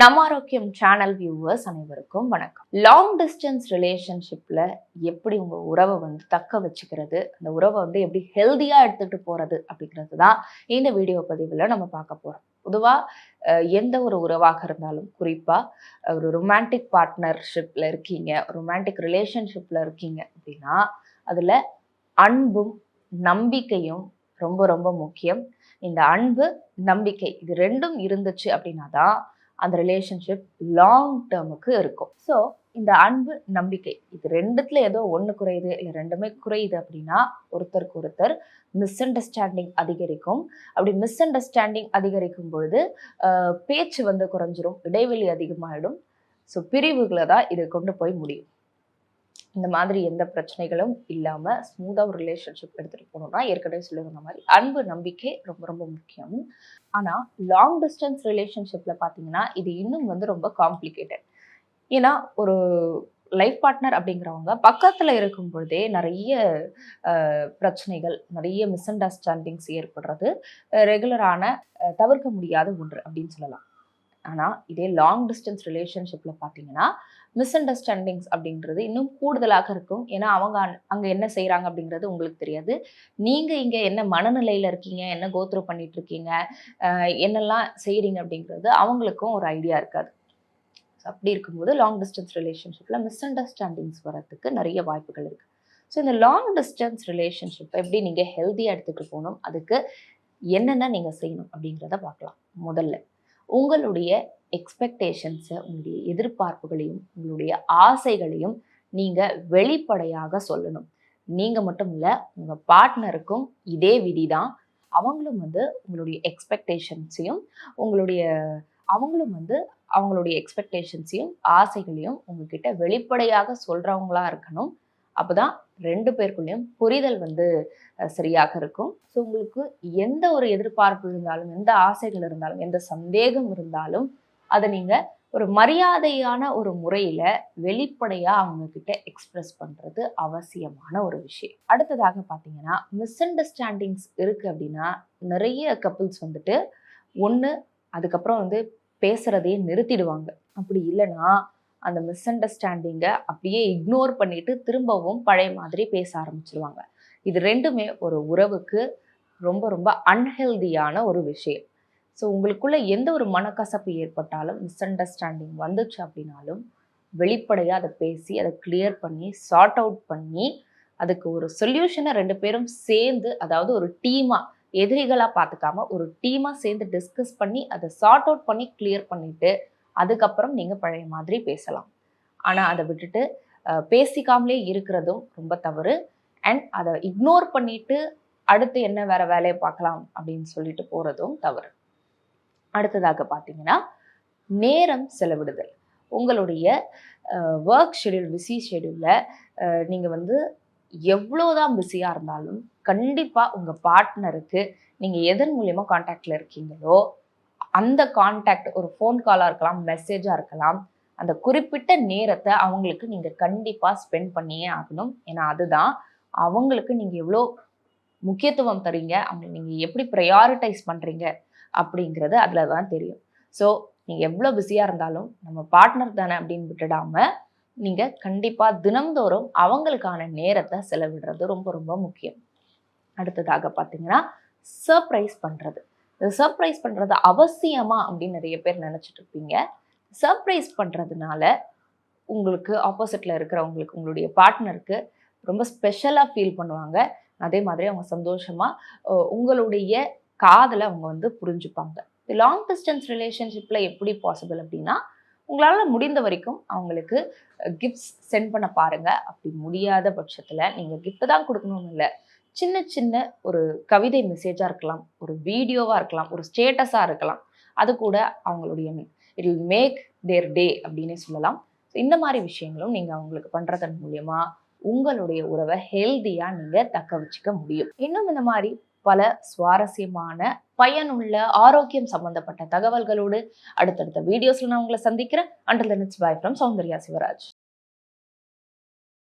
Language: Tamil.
நம்ம ஆரோக்கியம் சேனல் வியூவர்ஸ் அனைவருக்கும் வணக்கம். லாங் டிஸ்டன்ஸ் ரிலேஷன்ஷிப்பில் எப்படி உங்கள் உறவை வந்து தக்க வச்சுக்கிறது அந்த உறவை வந்து எப்படி ஹெல்த்தியாக எடுத்துகிட்டு போகிறது அப்படிங்கிறது தான் இந்த வீடியோ பதிவில் நம்ம பார்க்க போகிறோம் பொதுவாக எந்த ஒரு உறவாக இருந்தாலும் குறிப்பாக ஒரு ரொமான்டிக் பார்ட்னர்ஷிப்பில் இருக்கீங்க ரொமான்டிக் ரிலேஷன்ஷிப்பில் இருக்கீங்க அப்படின்னா அதில் அன்பும் நம்பிக்கையும் ரொம்ப ரொம்ப முக்கியம். இந்த அன்பு நம்பிக்கை இது ரெண்டும் இருந்துச்சு அப்படின்னா தான் அந்த ரிலேஷன்ஷிப் லாங் டேர்முக்கு இருக்கும். ஸோ இந்த அன்பு நம்பிக்கை இது ரெண்டுத்துல ஏதோ ஒன்று குறையுது இல்லை ரெண்டுமே குறையுது அப்படின்னா ஒருத்தருக்கு ஒருத்தர் மிஸ் அண்டர்ஸ்டாண்டிங் அதிகரிக்கும். அப்படி மிஸ் அண்டர்ஸ்டாண்டிங் அதிகரிக்கும் பொழுது பேச்சு வந்து குறைஞ்சிரும் இடைவெளி அதிகமாகிடும் ஸோ பிரிவுகளை தான் இதை கொண்டு போய் முடியும். இந்த மாதிரி எந்த பிரச்சனைகளும் இல்லாமல் ஸ்மூத்தாக ஒரு ரிலேஷன்ஷிப் எடுத்துகிட்டு போகணும்னா ஏற்கனவே சொல்லியிருந்த மாதிரி அன்பு நம்பிக்கை ரொம்ப ரொம்ப முக்கியம். ஆனால் லாங் டிஸ்டன்ஸ் ரிலேஷன்ஷிப்பில் பார்த்தீங்கன்னா இது இன்னும் வந்து ரொம்ப காம்ப்ளிகேட்டட் ஏன்னா ஒரு லைஃப் பார்ட்னர் அப்படிங்கிறவங்க பக்கத்தில் இருக்கும் பொழுதே நிறைய பிரச்சனைகள் நிறைய மிஸ் அண்டர்ஸ்டாண்டிங்ஸ் ஏற்படுறது ரெகுலரான தவிர்க்க முடியாத ஒன்று அப்படின்னு சொல்லலாம். ஆனால் இதே லாங் டிஸ்டன்ஸ் ரிலேஷன்ஷிப்பில் பார்த்தீங்கன்னா மிஸ் அண்டர்ஸ்டாண்டிங்ஸ் அப்படின்றது இன்னும் கூடுதலாக இருக்கும். ஏன்னா அவங்க அங்கே என்ன செய்கிறாங்க அப்படிங்கிறது உங்களுக்கு தெரியாது. நீங்கள் இங்கே என்ன மனநிலையில் இருக்கீங்க? என்ன கோத்ரூ பண்ணிட்டு இருக்கீங்க என்னெல்லாம் செய்கிறீங்க அப்படிங்கிறது அவங்களுக்கும் ஒரு ஐடியா இருக்காது. அப்படி இருக்கும்போது லாங் டிஸ்டன்ஸ் ரிலேஷன்ஷிப்பில் மிஸ் அண்டர்ஸ்டாண்டிங்ஸ் வரத்துக்கு நிறைய வாய்ப்புகள் இருக்குது ஸோ இந்த லாங் டிஸ்டன்ஸ் ரிலேஷன்ஷிப்பை எப்படி நீங்கள் ஹெல்த்தியாக எடுத்துகிட்டு போகணும்? அதுக்கு என்னென்ன நீங்கள் செய்யணும் அப்படிங்கிறத பார்க்கலாம். முதல்ல உங்களுடைய எக்ஸ்பெக்டேஷன்ஸை உங்களுடைய எதிர்பார்ப்புகளையும் உங்களுடைய ஆசைகளையும் நீங்கள் வெளிப்படையாக சொல்லணும். நீங்கள் மட்டும் இல்லை உங்கள் பார்ட்னருக்கும் இதே விதி தான் அவங்களும் வந்து உங்களுடைய எக்ஸ்பெக்டேஷன்ஸையும் உங்களுடைய அவங்களும் வந்து அவங்களுடைய எக்ஸ்பெக்டேஷன்ஸையும் ஆசைகளையும் உங்ககிட்ட வெளிப்படையாக சொல்கிறவங்களா இருக்கணும். அப்போ தான் ரெண்டு பேருக்குள்ளேயும் புரிதல் வந்து சரியாக இருக்கும். ஸோ உங்களுக்கு எந்த ஒரு எதிர்பார்ப்பு இருந்தாலும் எந்த ஆசைகள் இருந்தாலும் எந்த சந்தேகம் இருந்தாலும் அதை நீங்கள் ஒரு மரியாதையான ஒரு முறையில் வெளிப்படையாக அவங்கக்கிட்ட எக்ஸ்ப்ரெஸ் எக்ஸ்பிரஸ் பண்ணுறது அவசியமான ஒரு விஷயம். அடுத்ததாக பார்த்தீங்கன்னா மிஸ் அண்டர்ஸ்டாண்டிங்ஸ் இருக்குது அப்படின்னா நிறைய கப்புள்ஸ் வந்துட்டு ஒன்று அதுக்கப்புறம் வந்து பேசுகிறதையே நிறுத்திடுவாங்க. அப்படி இல்லைன்னா அந்த மிஸ் அண்டர்ஸ்டாண்டிங்கை அப்படியே இக்னோர் பண்ணிட்டு திரும்பவும் பழைய மாதிரி பேச ஆரம்பிச்சிருவாங்க. இது ரெண்டுமே ஒரு உறவுக்கு ரொம்ப ரொம்ப அன்ஹெல்தியான ஒரு விஷயம். ஸோ உங்களுக்குள்ளே எந்த ஒரு மனக்கசப்பு ஏற்பட்டாலும் மிஸ் அண்டர்ஸ்டாண்டிங் வந்துச்சு அப்படின்னாலும் வெளிப்படையாக அதை பேசி அதை கிளியர் பண்ணி சார்ட் அவுட் பண்ணி அதுக்கு ஒரு சொல்யூஷனை ரெண்டு பேரும் சேர்ந்து அதாவது ஒரு டீமாக எதிரிகளாக பார்த்துக்காம ஒரு டீமாக சேர்ந்து டிஸ்கஸ் பண்ணி அதை சார்ட் அவுட் பண்ணி கிளியர் பண்ணிவிட்டு அதுக்கப்புறம் நீங்கள் பழைய மாதிரி பேசலாம். ஆனால் அதை விட்டுட்டு பேசிக்காமலே இருக்கிறதும் ரொம்ப தவறு. அண்ட் அதை இக்னோர் பண்ணிவிட்டு அடுத்து என்ன வேறு வேலையை பார்க்கலாம் அப்படின்னு சொல்லிட்டு போகிறதும் தவறு. அடுத்ததாக பார்த்தீங்கன்னா நேரம் செலவிடுதல். உங்களுடைய ஒர்க் ஷெடியூல் பிஸி ஷெடியூலில் நீங்கள் வந்து எவ்வளோதான் பிஸியாக இருந்தாலும் கண்டிப்பாக உங்கள் பார்ட்னருக்கு நீங்கள் எதன் மூலியமாக காண்டாக்டில் இருக்கீங்களோ அந்த காண்டாக்ட் ஒரு ஃபோன் காலாக இருக்கலாம் மெசேஜாக இருக்கலாம் அந்த குறிப்பிட்ட நேரத்தை அவங்களுக்கு நீங்கள் கண்டிப்பாக ஸ்பெண்ட் பண்ணியே ஆகணும். ஏன்னா அதுதான் அவங்களுக்கு நீங்கள் எவ்வளோ முக்கியத்துவம் தரீங்க அவங்க நீங்கள் எப்படி ப்ரையாரிட்டைஸ் பண்ணுறீங்க அப்படிங்கிறது அதில் தான் தெரியும் ஸோ நீங்கள் எவ்வளோ பிஸியாக இருந்தாலும் நம்ம பார்ட்னர் தானே அப்படின்னு விட்டுடாமல் நீங்கள் கண்டிப்பாக தினந்தோறும் அவங்களுக்கான நேரத்தை செலவிடுறது ரொம்ப ரொம்ப முக்கியம். அடுத்ததாக பார்த்தீங்கன்னா சர்ப்ரைஸ் பண்ணுறது சர்ப்ரைஸ் பண்ணுறது அவசியமா அப்படின்னு நிறைய பேர் நினச்சிட்டு இருப்பீங்க. சர்ப்ரைஸ் பண்ணுறதுனால உங்களுக்கு ஆப்போசிட்டில் இருக்கிறவங்களுக்கு உங்களுடைய பார்ட்னருக்கு ரொம்ப ஸ்பெஷலாக ஃபீல் பண்ணுவாங்க. அதே மாதிரி அவங்க சந்தோஷமாக உங்களுடைய காதலை அவங்க வந்து புரிஞ்சுப்பாங்க. லாங் டிஸ்டன்ஸ் ரிலேஷன்ஷிப்பில் எப்படி பாசிபிள் அப்படின்னா உங்களால் முடிந்த வரைக்கும் அவங்களுக்கு கிஃப்ட்ஸ் சென்ட் பண்ண பாருங்கள் அப்படி முடியாத பட்சத்தில் நீங்கள் கிஃப்ட் தான் கொடுக்கணும்னு இல்லை. சின்ன சின்ன ஒரு கவிதை மெசேஜாக இருக்கலாம் ஒரு வீடியோவாக இருக்கலாம் ஒரு ஸ்டேட்டஸாக இருக்கலாம். அது கூட அவங்களுடைய it will make their day அப்படின்னே சொல்லலாம். ஸோ இந்த மாதிரி விஷயங்களும் நீங்கள் அவங்களுக்கு பண்ணுறதன் மூலயமா உங்களுடைய உறவை ஹெல்த்தியாக நீங்கள் தக்க வச்சுக்க முடியும். இன்னும் இந்த மாதிரி பல சுவாரஸ்யமான பயனுள்ள ஆரோக்கியம் சம்பந்தப்பட்ட தகவல்களோடு அடுத்தடுத்த வீடியோஸ்ல நான் உங்களை சந்திக்கிறேன். அண்டர் த பாய் ஃப்ரம் சௌந்தர்யா சிவராஜ்.